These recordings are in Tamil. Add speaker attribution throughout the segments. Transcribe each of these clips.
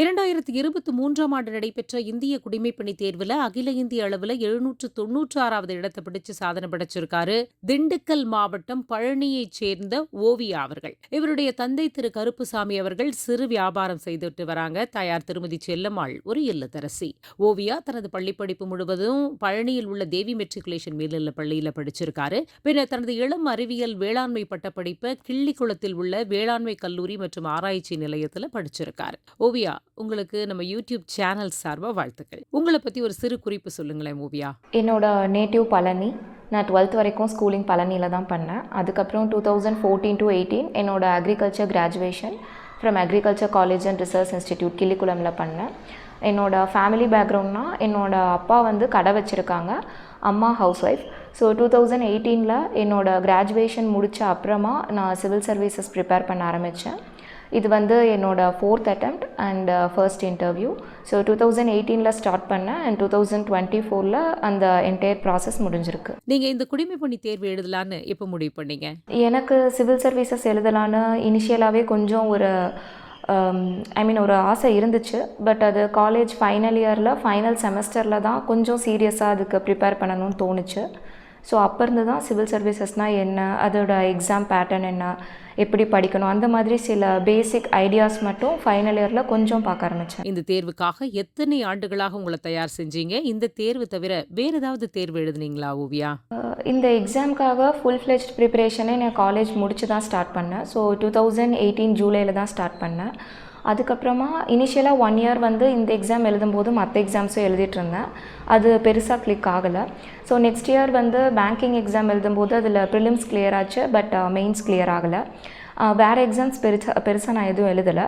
Speaker 1: இரண்டாயிரத்தி இருபத்தி மூன்றாம் ஆண்டு நடைபெற்ற இந்திய குடிமைப்பணி தேர்வுல அகில இந்திய அளவுல எழுநூற்று தொன்னூற்று ஆறாவது இடத்தை பிடிச்சு சாதனை படைச்சிருக்காரு. திண்டுக்கல் மாவட்டம் பழனியைச் சேர்ந்த ஓவியா அவர்கள். இவருடைய தந்தை திரு கருப்புசாமி அவர்கள் சிறு வியாபாரம் செய்துட்டு வராங்க. தாயார் திருமதி செல்லம்மாள் ஒரு இல்லத்தரசி. ஓவியா தனது பள்ளிப்படிப்பு முழுவதும் பழனியில் உள்ள தேவி மெட்ரிகுலேஷன் மேல்நிலை பள்ளியில படிச்சிருக்காரு. பின்னர் தனது இளம் அறிவியல் வேளாண்மை பட்டப்படிப்பை கிள்ளிக்குளத்தில் உள்ள வேளாண்மை கல்லூரி மற்றும் ஆராய்ச்சி நிலையத்துல படிச்சிருக்காரு. ஓவியா உங்களுக்கு நம்ம யூடியூப் சேனல் சார்பாக வாழ்த்துக்கள். உங்களை பற்றி ஒரு சிறு குறிப்பு சொல்லுங்களேன் ஓவியா.
Speaker 2: என்னோட நேட்டிவ் பழனி. நான் டுவெல்த் வரைக்கும் ஸ்கூலிங் பழனியில் தான் பண்ணேன். அதுக்கப்புறம் two thousand fourteen to eighteen என்னோட agriculture graduation from agriculture college and research institute கிள்ளிக்குளமில் பண்ணேன். என்னோட ஃபேமிலி பேக்ரவுண்ட்னா என்னோட அப்பா வந்து கடை வச்சுருக்காங்க அம்மா house wife so two thousand எயிட்டீனில் என்னோட கிராஜுவேஷன் முடித்த அப்புறமா நான் சிவில் சர்வீசஸ் ப்ரிப்பேர் பண்ண ஆரம்பித்தேன் இது வந்து என்னோட fourth attempt and first interview so two thousand எயிட்டீனில் ஸ்டார்ட் பண்ணேன் அண்ட் டூ தௌசண்ட் டுவெண்ட்டி ஃபோரில் அந்த என்டையர் ப்ராசஸ் முடிஞ்சிருக்கு.
Speaker 1: நீங்கள் இந்த குடிமைப்பணி தேர்வு எழுதலான்னு எப்போ முடிவு பண்ணீங்க?
Speaker 2: எனக்கு சிவில் சர்வீசஸ் எழுதலான்னு இனிஷியலாகவே கொஞ்சம் ஒரு ஐ மீன் ஒரு ஆசை இருந்துச்சு. பட் அது காலேஜ் ஃபைனல் இயரில் ஃபைனல் செமஸ்டரில் தான் கொஞ்சம் சீரியஸாக அதுக்கு ப்ரிப்பேர் பண்ணணும்னு தோணுச்சு. ஸோ அப்போ இருந்து தான் சிவில் சர்வீசஸ்னால் என்ன? அதோட எக்ஸாம் பேட்டர்ன் என்ன? எப்படி படிக்கணும்? அந்த மாதிரி சில பேசிக் ஐடியாஸ் மட்டும் ஃபைனல் இயரில் கொஞ்சம் பார்க்க ஆரம்பித்தேன்
Speaker 1: இந்த தேர்வுக்காக எத்தனை ஆண்டுகளாக உங்களை தயார் செஞ்சீங்க? இந்த தேர்வு தவிர வேற ஏதாவது தேர்வு எழுதுனீங்களா ஓவியா?
Speaker 2: இந்த எக்ஸாம்க்காக ஃபுல் ஃப்ளெஜ்ட் ப்ரிப்பரேஷனே நான் காலேஜ் முடிச்சு தான் ஸ்டார்ட் பண்ணேன். ஸோ டூ தௌசண்ட் எயிட்டீன் ஜூலையில் தான் ஸ்டார்ட் பண்ணேன். அதுக்கப்புறமா இனிஷியலாக ஒன் இயர் வந்து இந்த எக்ஸாம் எழுதும்போது மற்ற எக்ஸாம்ஸும் எழுதிட்டு இருந்தேன். அது பெருசாக கிளிக் ஆகலை. ஸோ நெக்ஸ்ட் இயர் வந்து பேங்கிங் எக்ஸாம் எழுதும்போது அதில் ப்ரிலிம்ஸ் கிளியர் ஆச்சு பட் மெயின்ஸ் uh, கிளியர் ஆகலை. Uh, வேறு எக்ஸாம்ஸ் பெருசாக பெருசாக நான் எதுவும் எழுதலை.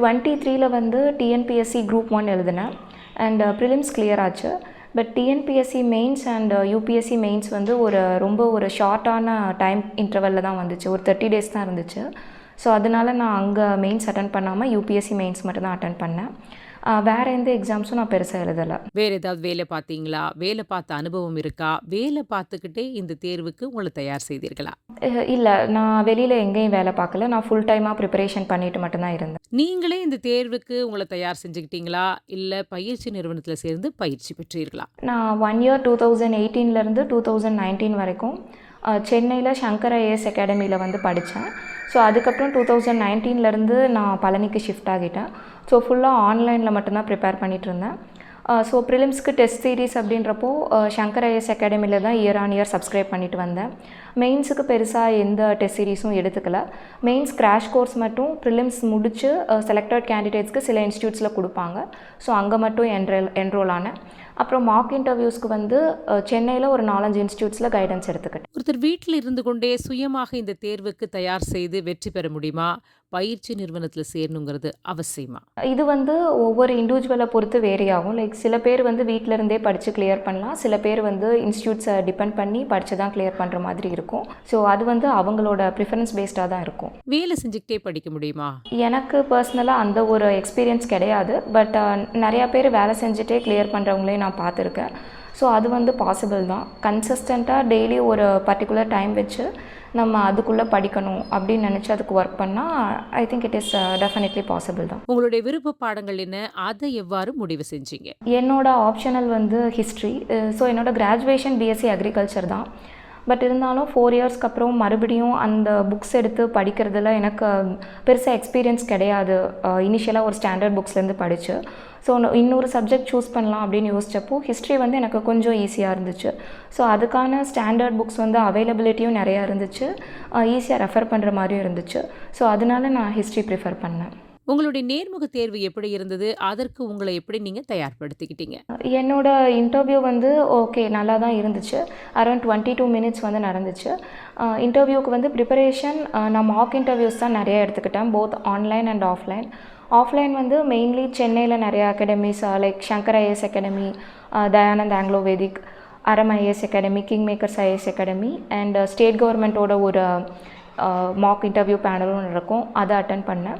Speaker 2: டுவெண்ட்டி த்ரீல வந்து டிஎன்பிஎஸ்சி குரூப் ஒன் எழுதினேன். அண்ட் ப்ரிலிம்ஸ் கிளியர் ஆச்சு. But TNPSC mains and UPSC mains வந்து ஒரு ரொம்ப ஒரு ஷார்ட்டான டைம் இன்டர்வலில் தான் வந்துச்சு. ஒரு தேர்ட்டி டேஸ் தான் இருந்துச்சு. ஸோ அதனால நான் அங்கே மெயின்ஸ் அட்டன் பண்ணாமல் யூபிஎஸ்சி மெயின்ஸ் மட்டும் தான் அட்டன் பண்ணேன். வேறு எந்த எக்ஸாம்ஸும் நான் பெருசாக எழுதலை.
Speaker 1: வேற ஏதாவது வேலை பார்த்தீங்களா? வேலை பார்த்த அனுபவம் இருக்கா? வேலை பார்த்துக்கிட்டே இந்த தேர்வுக்கு உங்களை தயார் செய்தீர்களா?
Speaker 2: இல்லை நான் வெளியில் எங்கேயும் வேலை பார்க்கல. நான் ஃபுல் டைமாக ப்ரிப்பரேஷன் பண்ணிட்டு மட்டும்தான் இருந்தேன்.
Speaker 1: நீங்களே இந்த தேர்வுக்கு உங்களை தயார் செஞ்சுக்கிட்டீங்களா? இல்லை பயிற்சி நிறுவனத்தில் சேர்ந்து பயிற்சி பெற்றீர்களா?
Speaker 2: நான் ஒன் இயர் டூ தௌசண்ட் எயிட்டீன்லேருந்து டூ தௌசண்ட் நைன்டீன் வரைக்கும் சென்னையில் சங்கர் ஐஏஎஸ் அகாடமியில் வந்து படித்தேன் ஸோ அதுக்கப்புறம் டூ தௌசண்ட் நைன்டீன்லேருந்து நான் பழனிக்கு ஷிஃப்ட் ஆகிட்டேன். ஸோ ஃபுல்லாக ஆன்லைனில் மட்டும்தான் ப்ரிப்பேர் பண்ணிகிட்டு இருந்தேன். ஸோ ப்ரிலிம்ஸ்க்கு டெஸ்ட் சீரீஸ் அப்படின்றப்போ சங்கர் ஐஎஸ் அகாடமியில் தான் இயர் ஆன் இயர் சப்ஸ்கிரைப் பண்ணிட்டு வந்தேன். மெயின்ஸுக்கு பெருசாக எந்த டெஸ்ட் சீரீஸும் எடுத்துக்கல. மெயின்ஸ் கிராஷ் கோர்ஸ் மட்டும் ப்ரிலிம்ஸ் முடித்து செலக்டட் கேண்டிடேட்ஸ்க்கு சில இன்ஸ்டியூட்ஸில் கொடுப்பாங்க. ஸோ அங்கே மட்டும் என்ரோல் என்ரோல் ஆனேன். அப்புறம் மார்க் இன்டர்வியூஸ்க்கு வந்து சென்னையில் ஒரு நாலஞ்சு இன்ஸ்டியூட்ஸில் கைடன்ஸ் எடுத்துக்கிட்டேன்.
Speaker 1: ஒருத்தர் வீட்டில் இருந்து கொண்டே சுயமாக இந்த தேர்வுக்கு தயார் செய்து வெற்றி பெற முடியுமா? பயிற்சி நிறுவனத்தில் சேரணுங்கிறது அவசியமா?
Speaker 2: இது வந்து ஒவ்வொரு இண்டிவிஜுவலை பொறுத்து வேரி ஆகும். லைக் சில பேர் வந்து வீட்டில் இருந்தே படித்து கிளியர் பண்ணலாம். சில பேர் வந்து இன்ஸ்டியூட்ஸை டிபெண்ட் பண்ணி படித்து தான் கிளியர் பண்ணுற மாதிரி இருக்கும். ஸோ அது வந்து அவங்களோட ப்ரிஃபரன்ஸ் பேஸ்டாக தான் இருக்கும்.
Speaker 1: வேலை செஞ்சுக்கிட்டே படிக்க முடியுமா?
Speaker 2: எனக்கு பர்சனலாக அந்த ஒரு எக்ஸ்பீரியன்ஸ் கிடையாது. பட் நிறையா பேர் வேலை செஞ்சுட்டே கிளியர் பண்ணுறவங்களையும் நான் பார்த்துருக்கேன். ஸோ அது வந்து பாசிபிள் தான். கன்சிஸ்டண்ட்டாக டெய்லி ஒரு பர்டிகுலர் டைம் வச்சு நம்ம அதுக்குள்ளே படிக்கணும் அப்படின்னு நினச்சி அதுக்கு ஒர்க் பண்ணால் I think it is definitely possible தான்.
Speaker 1: உங்களுடைய விருப்ப பாடங்கள் என்ன? அதை எவ்வாறு முடிவு செஞ்சீங்க?
Speaker 2: என்னோட ஆப்ஷனல் வந்து ஹிஸ்ட்ரி ஸோ என்னோட கிராஜுவேஷன் பிஎஸ்சி அக்ரிகல்ச்சர் தான். பட் இருந்தாலும் ஃபோர் இயர்ஸ்க்கு அப்புறம் மறுபடியும் அந்த புக்ஸ் எடுத்து படிக்கிறதுல எனக்கு பெருசாக எக்ஸ்பீரியன்ஸ் கிடையாது. இனிஷியலாக ஒரு ஸ்டாண்டர்ட் புக்ஸ்லேருந்து படித்து ஸோ இன்னொரு சப்ஜெக்ட் சூஸ் பண்ணலாம் அப்படின்னு யோசிச்சப்போ ஹிஸ்ட்ரி வந்து எனக்கு கொஞ்சம் ஈஸியாக இருந்துச்சு. ஸோ அதுக்கான ஸ்டாண்டர்ட் புக்ஸ் வந்து அவைலபிலிட்டியும் நிறையா இருந்துச்சு. ஈஸியாக ரெஃபர் பண்ணுற மாதிரியும் இருந்துச்சு. ஸோ அதனால நான் ஹிஸ்ட்ரி ப்ரிஃபர் பண்ணேன்.
Speaker 1: உங்களுடைய நேர்முக தேர்வு எப்படி இருந்தது? அதற்கு உங்களை எப்படி நீங்கள் தயார்படுத்திக்கிட்டீங்க?
Speaker 2: என்னோட இன்டர்வியூ வந்து ஓகே நல்லா தான் இருந்துச்சு. அரௌண்ட் டுவெண்ட்டி டூ மினிட்ஸ் வந்து நடந்துச்சு. இன்டர்வியூக்கு வந்து ப்ரிப்பரேஷன் நான் மார்க் இன்டர்வியூஸ் தான் நிறைய எடுத்துக்கிட்டேன் both online and offline offline வந்து மெயின்லி சென்னையில் நிறைய academies like Shankar IAS academy Dayanand Anglo Vedic அரம் IAS academy king makers IAS academy and state கவர்மெண்ட்டோட ஒரு மாக் இன்டர்வியூ பேனலும் நடக்கும் அதை அட்டன் பண்ணேன்.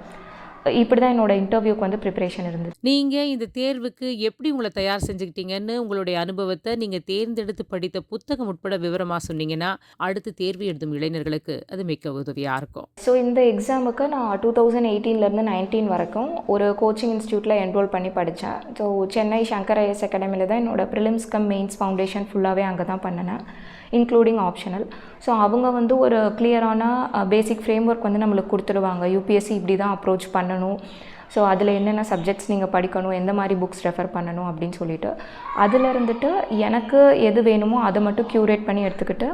Speaker 2: இப்படி தான் என்னோட இன்டர்வியூக்கு வந்து ப்ரிப்பரேஷன் இருந்தது
Speaker 1: நீங்க இந்த தேர்வுக்கு எப்படி உங்களை தயார் செஞ்சுக்கிட்டீங்கன்னு உங்களுடைய அனுபவத்தை நீங்க தேர்ந்தெடுத்து படித்த புத்தகம் உட்பட விவரமா சொன்னீங்கன்னா அடுத்து தேர்வு எழுதும் இளைஞர்களுக்கு அது மிக்க உதவியா இருக்கும்.
Speaker 2: ஸோ இந்த எக்ஸாமுக்கு நான் டூ தௌசண்ட் எயிட்டீன்லேருந்து நைன்டீன் வரைக்கும் ஒரு கோச்சிங் இன்ஸ்டியூட்டில் என்ரோல் பண்ணி படித்தேன். ஸோ சென்னை சங்கர் ஐஎஸ் அகாடமியில் தான் என்னோட ப்ரிலிம்ஸ் கம் மெயின்ஸ் ஃபவுண்டேஷன் ஃபுல்லாகவே அங்கே தான் பண்ணினேன். இன்க்ளூடிங் ஆப்ஷனல் ஸோ அவங்க வந்து ஒரு கிளியரான பேசிக் ஃப்ரேம் ஒர்க் வந்து நம்மளுக்கு கொடுத்துருவாங்க யூபிஎஸ்சி இப்படி தான் அப்ரோச் பண்ணணும். ஸோ அதில் என்னென்ன சப்ஜெக்ட்ஸ் நீங்கள் படிக்கணும் எந்த மாதிரி புக்ஸ் ரெஃபர் பண்ணணும் அப்படின்னு சொல்லிட்டு அதில் இருந்துட்டு எனக்கு எது வேணுமோ அதை மட்டும் க்யூரேட் பண்ணி எடுத்துக்கிட்டு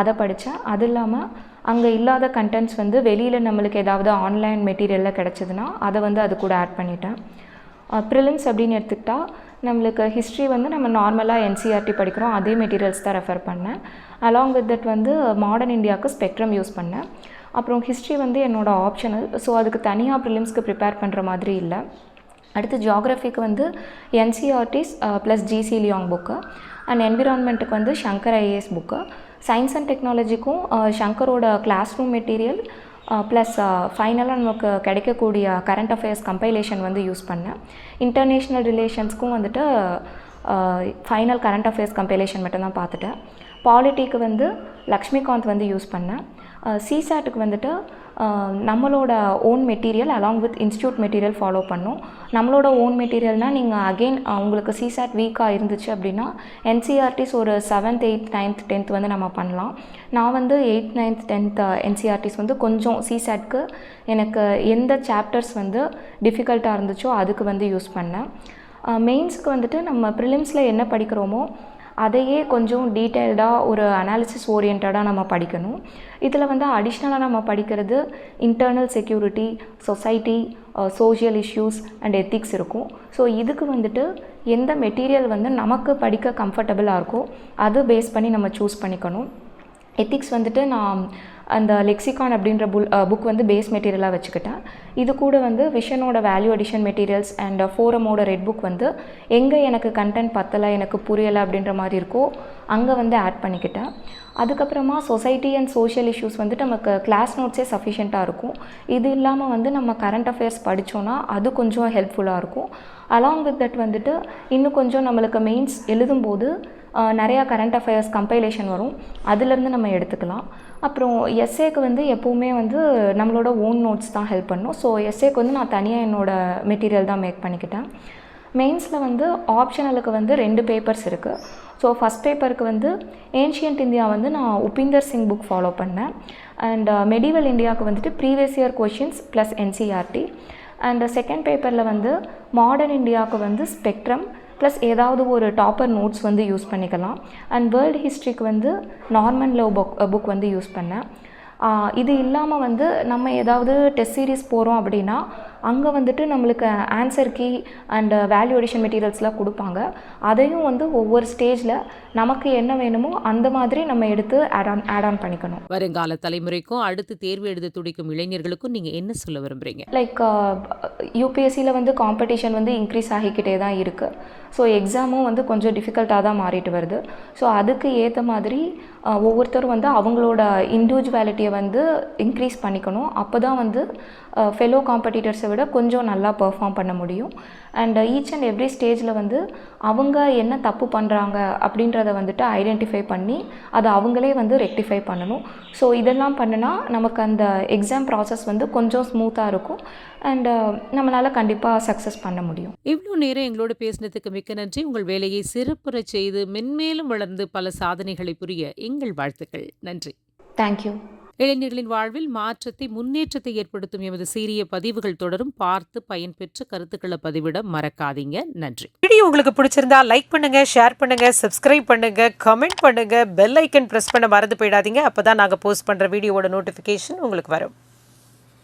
Speaker 2: அதை படித்தேன் அது இல்லாமல் அங்கே இல்லாத கண்டென்ட்ஸ் வந்து வெளியில் நம்மளுக்கு ஏதாவது ஆன்லைன் மெட்டீரியலில் கிடச்சிதுன்னா அதை வந்து அது கூட ஆட் பண்ணிட்டேன். ப்ரிலிம்ஸ் அப்படின்னு எடுத்துக்கிட்டால் நம்மளுக்கு ஹிஸ்ட்ரி வந்து நம்ம நார்மலாக என்சிஆர்டி படிக்கிறோம். அதே மெட்டீரியல்ஸ் தான் ரெஃபர் பண்ணேன். அலாங் வித் தட் வந்து மாடர்ன் இந்தியாவுக்கு ஸ்பெக்ட்ரம் யூஸ் பண்ணேன். அப்புறம் ஹிஸ்ட்ரி வந்து என்னோடய ஆப்ஷனல் ஸோ அதுக்கு தனியாக ப்ரிலிம்ஸ்க்கு ப்ரிப்பேர் பண்ணுற மாதிரி இல்லை. அடுத்து ஜியாகிரஃபிக்கு வந்து NCERTs plus GC Leong book and என்விரான்மெண்ட்டுக்கு வந்து Shankar IAS book science and டெக்னாலஜிக்கும் ஷங்கரோட கிளாஸ் ரூம் மெட்டீரியல் ப்ளஸ் ஃபைனலாக நமக்கு கிடைக்கக்கூடிய கரண்ட் அஃபேர்ஸ் கம்பைலேஷன் வந்து யூஸ் பண்ணேன். இன்டர்நேஷ்னல் ரிலேஷன்ஸ்க்கும் வந்துட்டு ஃபைனல் கரண்ட் அஃபேர்ஸ் கம்பைலேஷன் மட்டும் தான் பார்த்துட்டேன். பாலிட்டிக்கு வந்து லக்ஷ்மிகாந்த் வந்து யூஸ் பண்ணேன். சிசாட்டுக்கு வந்துட்டு நம்மளோட own material along with institute material follow பண்ணோம். நம்மளோட ஓன் மெட்டீரியல்னால் நீங்கள் அகெயின் உங்களுக்கு சிசாட் வீக்காக இருந்துச்சு அப்படின்னா என்சிஆர்டிஸ் ஒரு செவன்த் எயித் நைன்த் டென்த் வந்து நம்ம பண்ணலாம். நான் வந்து எயித் நைன்த் டென்த் என்சிஆர்டிஸ் வந்து கொஞ்சம் சிசாட்க்கு எனக்கு எந்த சாப்டர்ஸ் வந்து டிஃபிகல்ட்டாக இருந்துச்சோ அதுக்கு வந்து யூஸ் பண்ணேன். மெயின்ஸுக்கு வந்துட்டு நம்ம ப்ரிலிம்ஸில் என்ன படிக்கிறோமோ அதையே கொஞ்சம் டீட்டெயில்டாக ஒரு அனாலிசிஸ் ஓரியன்டாக நம்ம படிக்கணும். இதில் வந்து அடிஷ்னலாக நம்ம படிக்கிறது internal security society social issues and ethics இருக்கும். ஸோ இதுக்கு வந்துட்டு எந்த மெட்டீரியல் வந்து நமக்கு படிக்க கம்ஃபர்டபுளாக இருக்கோ அது பேஸ் பண்ணி நம்ம சூஸ் பண்ணிக்கணும். எத்திக்ஸ் வந்துட்டு நான் அந்த லெக்சிகான் அப்படின்ற புல் புக் வந்து பேஸ் மெட்டீரியலாக வச்சுக்கிட்டேன் இது கூட வந்து விஷனோட வேல்யூ அடிஷன் மெட்டீரியல்ஸ் அண்ட் ஃபோரமோட ரெட் புக் வந்து எங்கே எனக்கு கண்டென்ட் பத்தலை எனக்கு புரியலை அப்படின்ற மாதிரி இருக்கோ அங்கே வந்து ஆட் பண்ணிக்கிட்டேன் அதுக்கப்புறமா சொசைட்டி அண்ட் சோஷியல் இஷ்யூஸ் வந்துட்டு நமக்கு கிளாஸ் நோட்ஸே சஃபிஷியண்ட்டாக இருக்கும். இது இல்லாமல் வந்து நம்ம கரண்ட் அஃபேர்ஸ் படித்தோன்னா அது கொஞ்சம் ஹெல்ப்ஃபுல்லாக இருக்கும். அலாங் வித் தட் வந்துட்டு இன்னும் கொஞ்சம் நம்மளுக்கு மெயின்ஸ் எழுதும்போது நிறையா கரண்ட் அஃபேர்ஸ் கம்பைலேஷன் வரும். அதுலேருந்து நம்ம எடுத்துக்கலாம். அப்புறம் எஸ்ஏக்கு வந்து எப்போவுமே வந்து நம்மளோட ஓன் நோட்ஸ் தான் ஹெல்ப் பண்ணும். ஸோ எஸ்ஏக்கு வந்து நான் தனியாக என்னோடய மெட்டீரியல் தான் மேக் பண்ணிக்கிட்டேன். மெயின்ஸில் வந்து ஆப்ஷனலுக்கு வந்து ரெண்டு பேப்பர்ஸ் இருக்குது ஸோ ஃபஸ்ட் பேப்பருக்கு வந்து ஏன்ஷியன்ட் இந்தியா வந்து நான் உபிந்தர் சிங் புக் ஃபாலோ பண்ணேன். அண்ட் மெடிவல் இந்தியாவுக்கு வந்துட்டு previous year questions plus NCERT and second பேப்பரில் வந்து மாடர்ன் இந்தியாவுக்கு வந்து ஸ்பெக்ட்ரம் ப்ளஸ் ஏதாவது ஒரு டாப்பர் நோட்ஸ் வந்து யூஸ் பண்ணிக்கலாம். அண்ட் வேர்ல்டு ஹிஸ்ட்ரிக்கு வந்து நார்மன் லவ் புக் புக் வந்து யூஸ் பண்ணேன். இது இல்லாமல் வந்து நம்ம ஏதாவது டெஸ்ட் சீரிஸ் போகிறோம் அப்படின்னா அங்கே வந்துட்டு நம்மளுக்கு answer key and value addition மெட்டீரியல்ஸ்லாம் கொடுப்பாங்க. அதையும் வந்து ஒவ்வொரு ஸ்டேஜில் நமக்கு என்ன வேணுமோ அந்த மாதிரி நம்ம எடுத்து ஆட் ஆன் ஆட் ஆன் பண்ணிக்கணும்.
Speaker 1: வருங்கால தலைமுறைக்கும் அடுத்து தேர்வு எழுத துடிக்கும் இளைஞர்களுக்கும் நீங்கள் என்ன சொல்ல விரும்புகிறீங்க
Speaker 2: லைக் யூபிஎஸ்சியில் வந்து காம்படிஷன் வந்து இன்க்ரீஸ் ஆகிக்கிட்டே தான் இருக்குது ஸோ எக்ஸாமும் வந்து கொஞ்சம் டிஃபிகல்ட்டாக தான் மாறிட்டு வருது. ஸோ அதுக்கு ஏற்ற மாதிரி ஒவ்வொருத்தரும் வந்து அவங்களோட இண்டிவிஜுவாலிட்டியை வந்து இன்க்ரீஸ் பண்ணிக்கணும். அப்போ தான் வந்து ஃபெலோ காம்படிட்டர்ஸை விட கொஞ்சம் நல்லா பெர்ஃபார்ம் பண்ண முடியும். அண்ட் ஈச் அண்ட் எவ்ரி ஸ்டேஜில் வந்து அவங்க என்ன தப்பு பண்ணுறாங்க அப்படின்றத வந்துட்டு ஐடென்டிஃபை பண்ணி அதை அவங்களே வந்து ரெக்டிஃபை பண்ணணும். ஸோ இதெல்லாம் பண்ணுனா நமக்கு அந்த எக்ஸாம் ப்ராசஸ் வந்து கொஞ்சம் ஸ்மூத்தாக இருக்கும். அண்ட் நம்மளால் கண்டிப்பாக சக்ஸஸ் பண்ண முடியும்.
Speaker 1: இவ்வளோ நேரம் எங்களோட பேசினதுக்கு மிக்க நன்றி. உங்கள் வேலையை சிறப்புறச் செய்து மென்மேலும் வளர்ந்து பல சாதனைகளை புரிய எங்கள் வாழ்த்துக்கள். நன்றி.
Speaker 2: தேங்க்யூ
Speaker 1: இளைஞர்களின் வாழ்வில் மாற்றத்தை முன்னேற்றத்தை ஏற்படுத்தும் எமது சீரிய பதிவுகள் தொடரும். பார்த்து பயன்பெற்ற கருத்துக்களை பதிவிட மறக்காதீங்க. நன்றி.
Speaker 3: வீடியோ உங்களுக்கு பிடிச்சிருந்தா லைக் பண்ணுங்க ஷேர் பண்ணுங்க சப்ஸ்கிரைப் பண்ணுங்க கமெண்ட் பண்ணுங்க பெல் ஐக்கன் பிரஸ் பண்ண மறந்து போயிடாதீங்க. அப்பதான் நாங்க போஸ்ட் பண்ற வீடியோவோட நோட்டிபிகேஷன் உங்களுக்கு வரும்.